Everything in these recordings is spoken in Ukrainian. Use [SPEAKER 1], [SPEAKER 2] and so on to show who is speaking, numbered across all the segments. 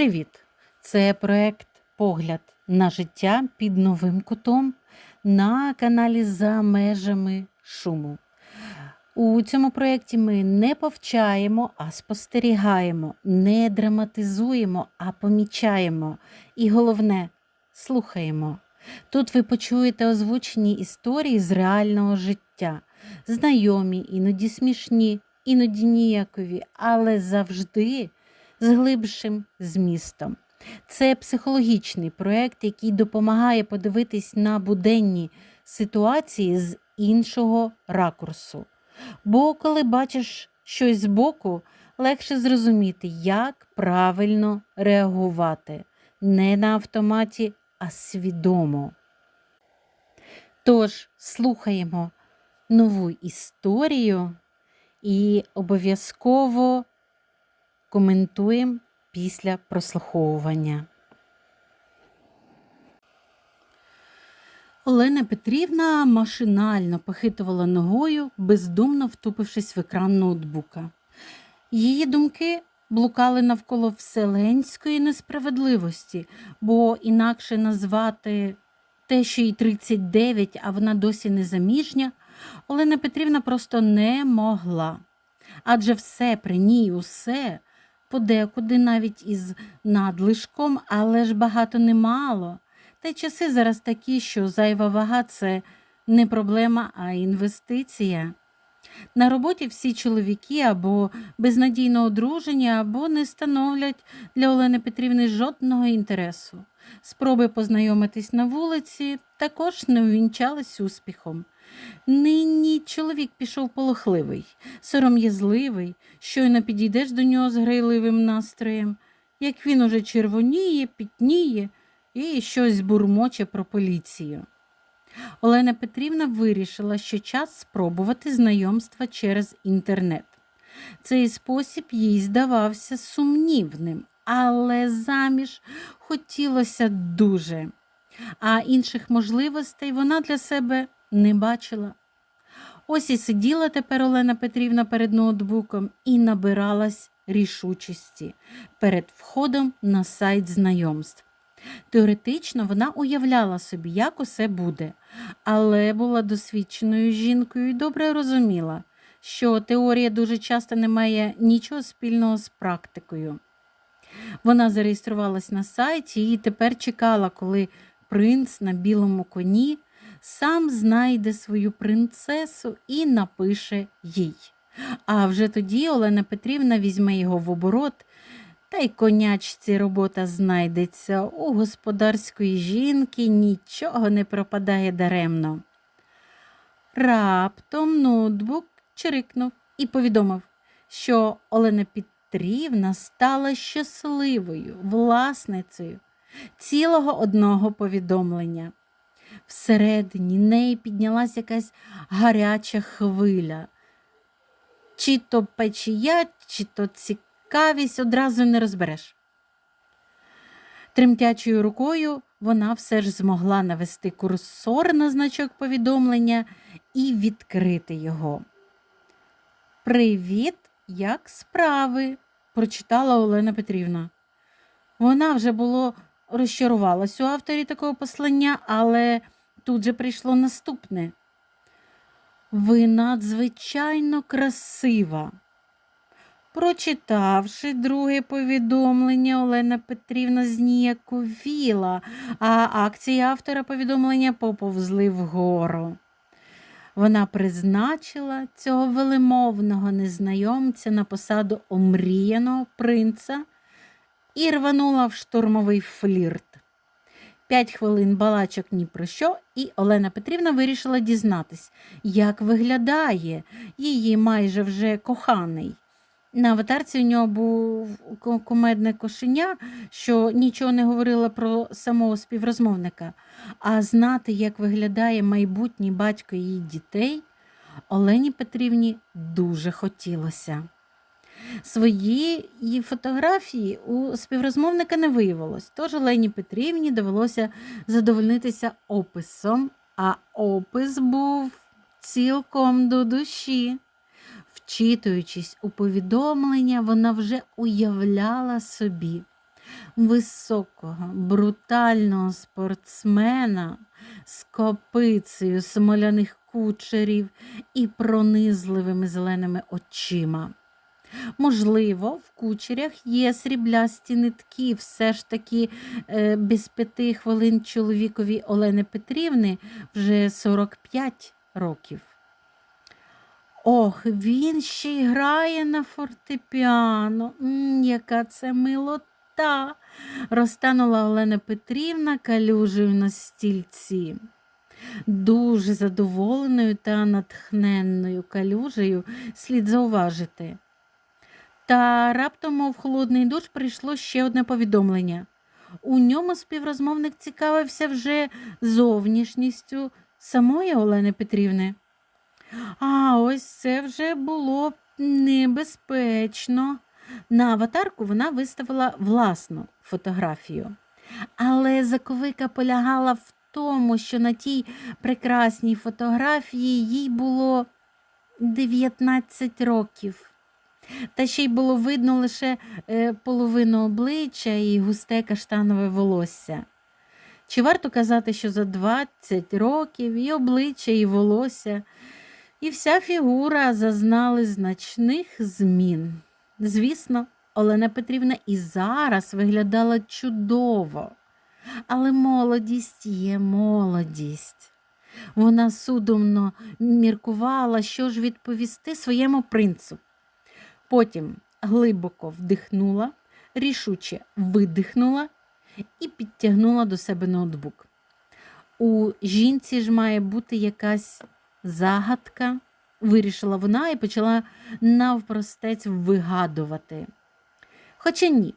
[SPEAKER 1] Привіт! Це проект Погляд на життя під новим кутом на каналі За межами шуму. У цьому проєкті ми не повчаємо, а спостерігаємо, не драматизуємо, а помічаємо. І головне слухаємо. Тут ви почуєте озвучені історії з реального життя, знайомі, іноді смішні, іноді ніякові, але завжди з глибшим змістом. Це психологічний проєкт, який допомагає подивитись на буденні ситуації з іншого ракурсу. Бо коли бачиш щось збоку, легше зрозуміти, як правильно реагувати не на автоматі, а свідомо. Тож слухаємо нову історію і обов'язково коментуємо після прослуховування. Олена Петрівна машинально похитувала ногою, бездумно втупившись в екран ноутбука. Її думки блукали навколо вселенської несправедливості, бо інакше назвати те, що їй 39, а вона досі не заміжня, Олена Петрівна просто не могла. Адже все при ній, усе, подекуди навіть із надлишком, але ж багато немало. Та й часи зараз такі, що зайва вага це не проблема, а інвестиція. На роботі всі чоловіки або безнадійно одружені, або не становлять для Олени Петрівни жодного інтересу. Спроби познайомитись на вулиці також не увінчались успіхом. Нині чоловік пішов полохливий, сором'язливий, щойно підійдеш до нього з грайливим настроєм, як він уже червоніє, пітніє і щось бурмоче про поліцію. Олена Петрівна вирішила, що час спробувати знайомства через інтернет. Цей спосіб їй здавався сумнівним, але заміж хотілося дуже, а інших можливостей вона для себе не бачила. Ось і сиділа тепер Олена Петрівна перед ноутбуком і набиралась рішучості перед входом на сайт знайомств. Теоретично вона уявляла собі, як усе буде, але була досвідченою жінкою і добре розуміла, що теорія дуже часто не має нічого спільного з практикою. Вона зареєструвалась на сайті і тепер чекала, коли принц на білому коні сам знайде свою принцесу і напише їй. А вже тоді Олена Петрівна візьме його в оборот, та й конячці робота знайдеться. У господарської жінки нічого не пропадає даремно. Раптом ноутбук чирикнув і повідомив, що Олена Петрівна стала щасливою власницею цілого одного повідомлення. Всередині неї піднялась якась гаряча хвиля. Чи то печія, чи то цікавість одразу не розбереш. Тремтячою рукою вона все ж змогла навести курсор на значок повідомлення і відкрити його. Привіт, як справи? прочитала Олена Петрівна. Вона вже було розчарувалась у авторі такого послання, але тут же прийшло наступне. Ви надзвичайно красива. Прочитавши друге повідомлення, Олена Петрівна зніяковіла, а акції автора повідомлення поповзли вгору. Вона призначила цього велимовного незнайомця на посаду омріяного принца і рванула в штурмовий флірт. П'ять хвилин балачок ні про що, і Олена Петрівна вирішила дізнатись, як виглядає її майже вже коханий. На аватарці у нього був кумедне кошеня, що нічого не говорило про самого співрозмовника, а знати, як виглядає майбутній батько її дітей, Олені Петрівні дуже хотілося. Свої фотографії у співрозмовника не виявилось, тож Олені Петрівні довелося задовольнитися описом, а опис був цілком до душі. Вчитуючись у повідомлення, вона вже уявляла собі, високого, брутального спортсмена з копицею смоляних кучерів і пронизливими зеленими очима. Можливо, в кучерях є сріблясті нитки, все ж таки е, без п'яти хвилин чоловікові Олени Петрівни вже 45 років. Ох, він ще й грає на фортепіано. М, яка це милота. розтанула Олена Петрівна калюжею на стільці. Дуже задоволеною та натхненною калюжею слід зауважити. Та раптом, мов холодний душ, прийшло ще одне повідомлення. У ньому співрозмовник цікавився вже зовнішністю самої Олени Петрівни. А ось це вже було небезпечно. На аватарку вона виставила власну фотографію. Але заковика полягала в тому, що на тій прекрасній фотографії їй було 19 років. Та ще й було видно лише е, половину обличчя і густе каштанове волосся. Чи варто казати, що за 20 років і обличчя, і волосся, і вся фігура зазнали значних змін. Звісно, Олена Петрівна і зараз виглядала чудово, але молодість є молодість. Вона судомно міркувала, що ж відповісти своєму принцу. Потім глибоко вдихнула, рішуче видихнула і підтягнула до себе ноутбук. У жінці ж має бути якась загадка, вирішила вона і почала навпростець вигадувати. Хоча ні,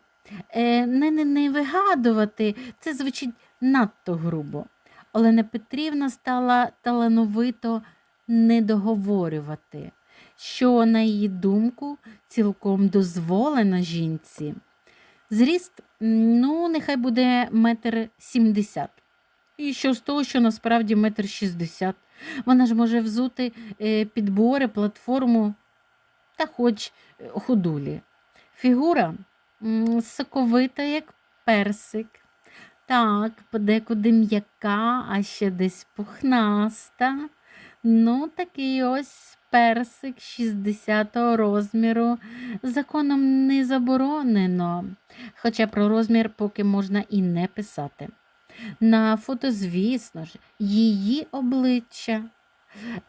[SPEAKER 1] е, не, не, не вигадувати, це звучить надто грубо. Олена Петрівна стала талановито недоговорювати, що, на її думку, цілком дозволено жінці. Зріст, ну, нехай буде метр сімдесят. І що з того, що насправді метр шістдесят. Вона ж може взути е, підбори, платформу та хоч е, ходулі. Фігура соковита, як персик. Так, подекуди м'яка, а ще десь пухнаста. Ну, такий ось персик 60-го розміру. Законом не заборонено, хоча про розмір поки можна і не писати. На фото, звісно ж, її обличчя.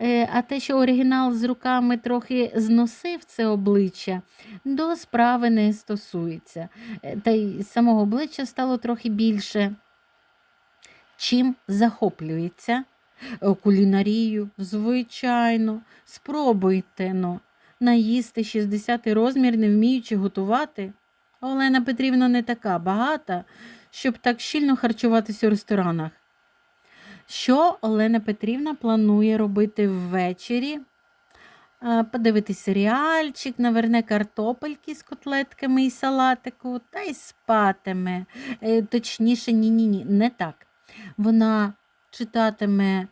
[SPEAKER 1] Е, А те, що оригінал з руками трохи зносив це обличчя, до справи не стосується. Е, Та й самого обличчя стало трохи більше. Чим захоплюється? Е, Кулінарію, звичайно, спробуйте но. Наїсти 60 розмір, не вміючи готувати. Олена Петрівна не така багата, щоб так щільно харчуватися у ресторанах. Що Олена Петрівна планує робити ввечері? Е, Подивитись серіальчик, наверне картопельки з котлетками і салатику, та й спатиме. Е, Точніше, ні-ні-ні, не так. Вона читатиме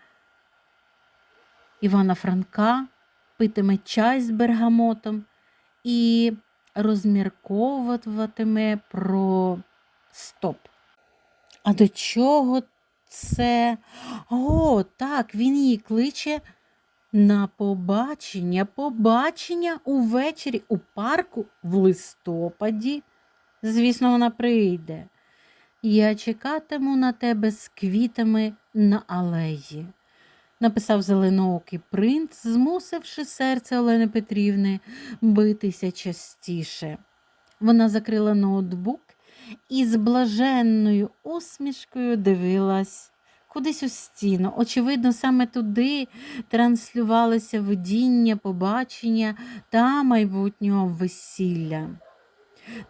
[SPEAKER 1] Івана Франка, питиме чай з бергамотом і розмірковуватиме про стоп. А до чого це? О, так, він її кличе на побачення. Побачення увечері у парку в листопаді. Звісно, вона прийде. Я чекатиму на тебе з квітами на алеї, написав зеленоокий принц, змусивши серце Олени Петрівни битися частіше. Вона закрила ноутбук і з блаженною усмішкою дивилась кудись у стіну. Очевидно, саме туди транслювалися видіння, побачення та майбутнього весілля.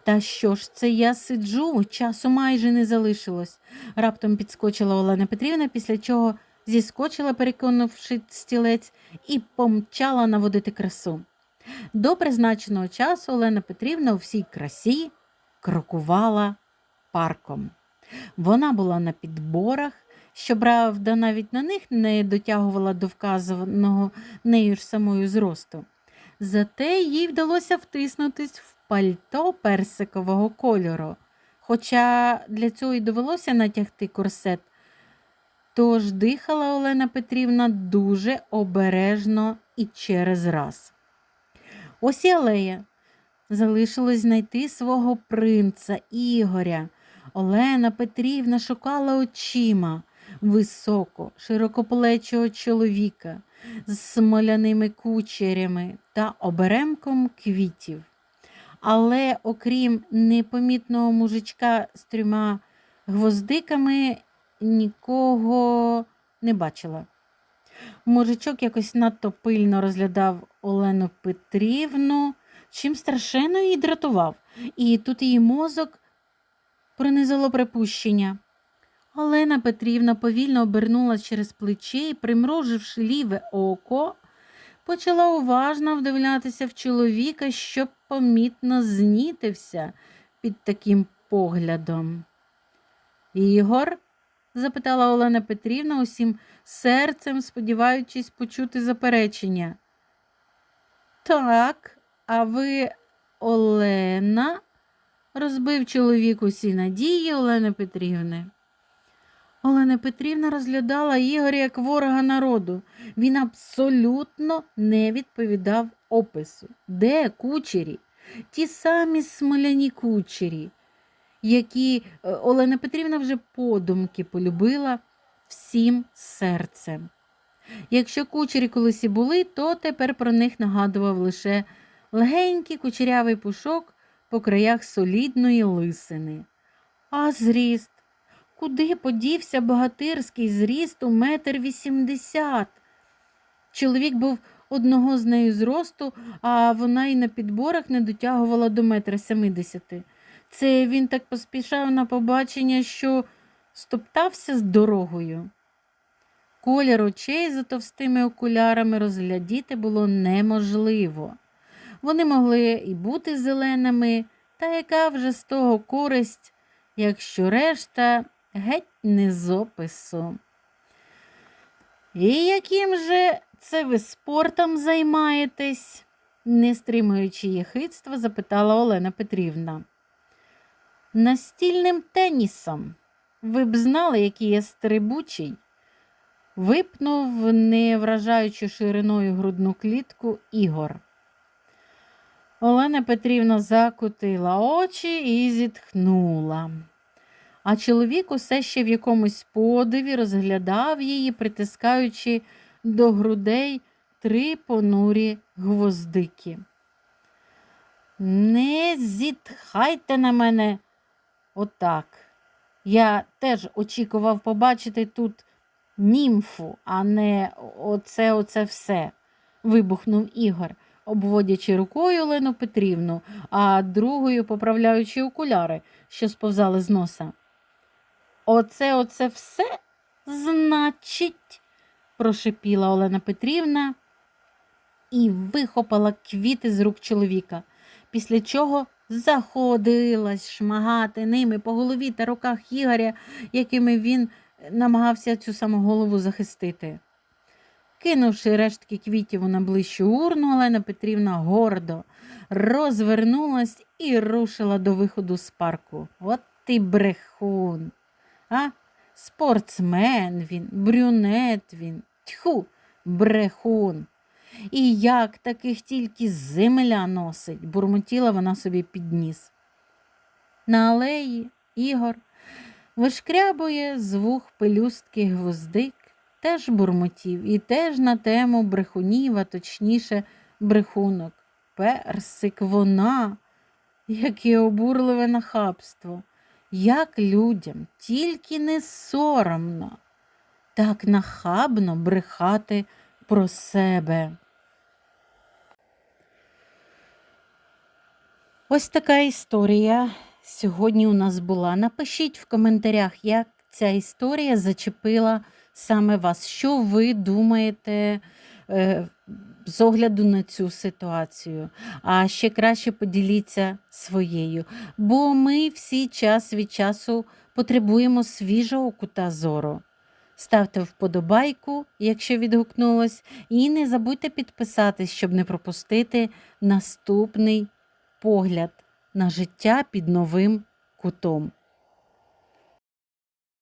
[SPEAKER 1] Та що ж це я сиджу, часу майже не залишилось. Раптом підскочила Олена Петрівна, після чого зіскочила, переконавши стілець, і помчала наводити красу. До призначеного часу Олена Петрівна у всій красі крокувала парком. Вона була на підборах, щоправда, навіть на них не дотягувала до вказаного нею ж самою зросту. Зате їй вдалося втиснутись в пальто персикового кольору. Хоча для цього й довелося натягти корсет, тож дихала Олена Петрівна дуже обережно і через раз. Ось і алея. Залишилось знайти свого принца Ігоря. Олена Петрівна шукала очима високо, широкоплечого чоловіка з смоляними кучерями та оберемком квітів. Але окрім непомітного мужичка з трьома гвоздиками, нікого не бачила. Мужичок якось надто пильно розглядав Олену Петрівну, чим страшенно її дратував, і тут її мозок пронизало припущення. Олена Петрівна повільно обернулась через плече і, примруживши ліве око, почала уважно вдивлятися в чоловіка, що помітно знітився під таким поглядом. Ігор? запитала Олена Петрівна усім серцем, сподіваючись почути заперечення. Так, а ви Олена? розбив чоловік усі надії Олени Петрівни. Олена Петрівна розглядала Ігоря як ворога народу. Він абсолютно не відповідав опису. Де кучері? Ті самі смоляні кучері, які е, Олена Петрівна вже подумки полюбила всім серцем. Якщо кучері колись і були, то тепер про них нагадував лише легенький кучерявий пушок по краях солідної лисини. А зріст? Куди подівся богатирський зріст у метр вісімдесят? Чоловік був одного з нею зросту, а вона й на підборах не дотягувала до метра семидесяти. Це він так поспішав на побачення, що стоптався з дорогою. Колір очей за товстими окулярами розглядіти було неможливо. Вони могли і бути зеленими, та яка вже з того користь, якщо решта геть не з опису. І яким же це ви спортом займаєтесь? не стримуючи єхидства, запитала Олена Петрівна. Настільним тенісом. Ви б знали, який я стрибучий. Випнув, не вражаючи шириною грудну клітку, Ігор. Олена Петрівна закутила очі і зітхнула. А чоловік усе ще в якомусь подиві розглядав її, притискаючи до грудей три понурі гвоздики. Не зітхайте на мене отак. Я теж очікував побачити тут німфу, а не оце оце все, вибухнув Ігор, обводячи рукою Олену Петрівну, а другою поправляючи окуляри, що сповзали з носа. Оце оце все значить, прошипіла Олена Петрівна і вихопала квіти з рук чоловіка, після чого заходилась шмагати ними по голові та руках Ігоря, якими він намагався цю саму голову захистити. Кинувши рештки квітів у найближчу урну, Олена Петрівна гордо розвернулась і рушила до виходу з парку. От ти брехун. А? Спортсмен він, брюнет він, тьху, брехун. І як таких тільки земля носить, бурмотіла вона собі під ніс. На алеї Ігор вишкрябує з вух пелюстки гвоздик, теж бурмотів і теж на тему брехунів, а точніше брехунок. Персик вона, яке обурливе нахабство. Як людям тільки не соромно, так нахабно брехати про себе. Ось така історія сьогодні у нас була. Напишіть в коментарях, як ця історія зачепила саме вас. Що ви думаєте е, з огляду на цю ситуацію? А ще краще поділіться своєю. Бо ми всі час від часу потребуємо свіжого кута зору. Ставте вподобайку, якщо відгукнулось, і не забудьте підписатись, щоб не пропустити наступний погляд на життя під новим кутом.